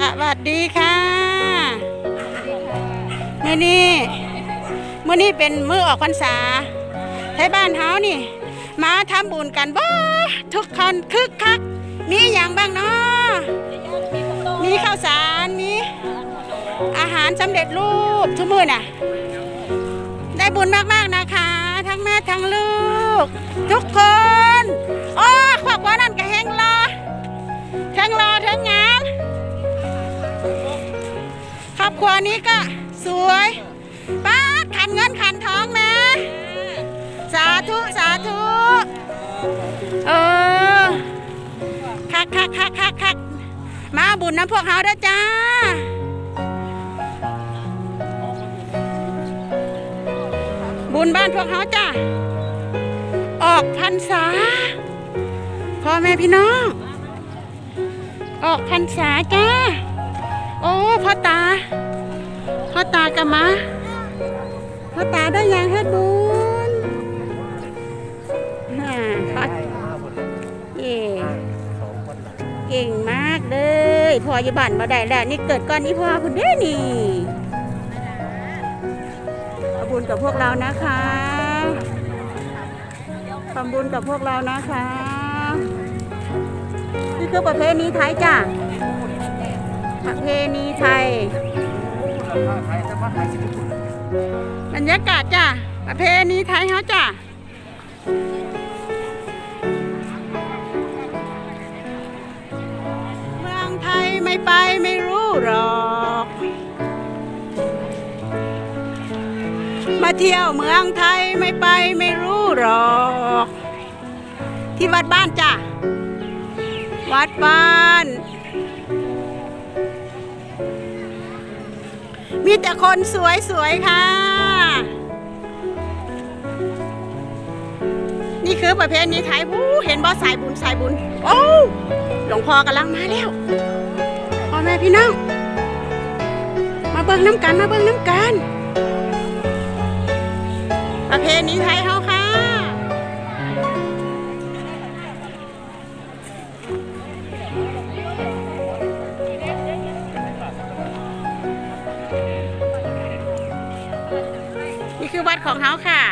สวัสดีค่ะมื่อนี้มื่อนี้เป็นมือออกพรรษาไทยบ้านเฮานี่ มาทำบุญกันบ่ทุกคนคึกคัก มีอย่างบ้างเนาะมีข้าวสารมีอาหารสำเร็จรูปทุกมื้อน่ะ ได้บุญมากๆนะคะ ทั้งแม่ทั้งลูก ทุกคนโอ้ขอบว่านั่นก็แหงรอทั้งรอทั้งงาม ครัวนี้ก็สวยป้าดขันเงินขันทองนะ สาธุ สาธุ เออคักคักคักคักคักมาบุญน้ำพวกเขาด้อจ้าบุญบ้านพวกเขาจ้าออกพรรษาพ่อแม่พี่น้อง ออกพรรษาจ้า โอ้พ่อตาพ่อตากลับมาพ่อตาได้ยังเฮ็ดบุญฮ่าพ่อเย่เก่งมากเลยพ่ออยู่บ้านมาได้แล้วนี่เกิดก่อนนี่พ่อคุณเด้นี่เอบุญกับพวกเรานะคะทำบุญกับพวกเรานะคะนี่คือประเพณีไทยจ้ะ ประเพณีไทย บรรยากาศจ้ะ ประเพณีไทยเขาจ้ะเมืองไทยไม่ไปไม่รู้หรอก มาเที่ยวเมืองไทยไม่ไปไม่รู้หรอก ที่วัดบ้านจ้ะ วัดบ้าน มีแต่คนสวยๆค่ะ นี่คือประเพณีไทยผู้เห็นบ่สายบุญสายบุญ โอ้หลวงพ่อกำลังมาแล้วพ่อแม่พี่น้อง มาเบิ้งน้ำกันมาเบิ้งน้ำกัน ประเพณีไทยเขา คือวัดของเฮาค่ะ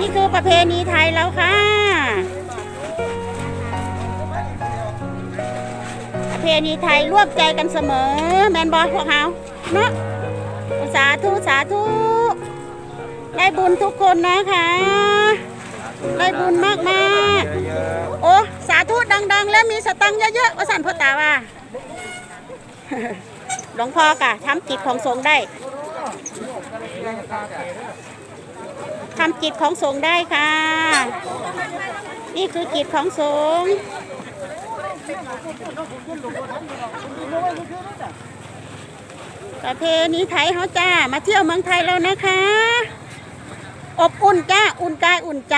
นี่คือประเพณีไทยแล้วค่ะ เพณีไทยร่วมใจกันเสมอ แมนบอพวกเฮาเนาะสาธุสาธุได้บุญทุกคนนะคะได้บุญมากมากโอ้สาธุดัง ๆ แล้วมีสตังค์เยอะๆว่าสันพ่อตาว่าหลวงพ่อกะทำกิจของสงได้ทำกิจของสงได้ค่ะ นี่คือกิจของสงฆ์ ประเพณีไทยเขาจ้า มาเที่ยวเมืองไทยแล้วนะคะ อบอุ่นจ้า อุ่นกายอุ่นใจ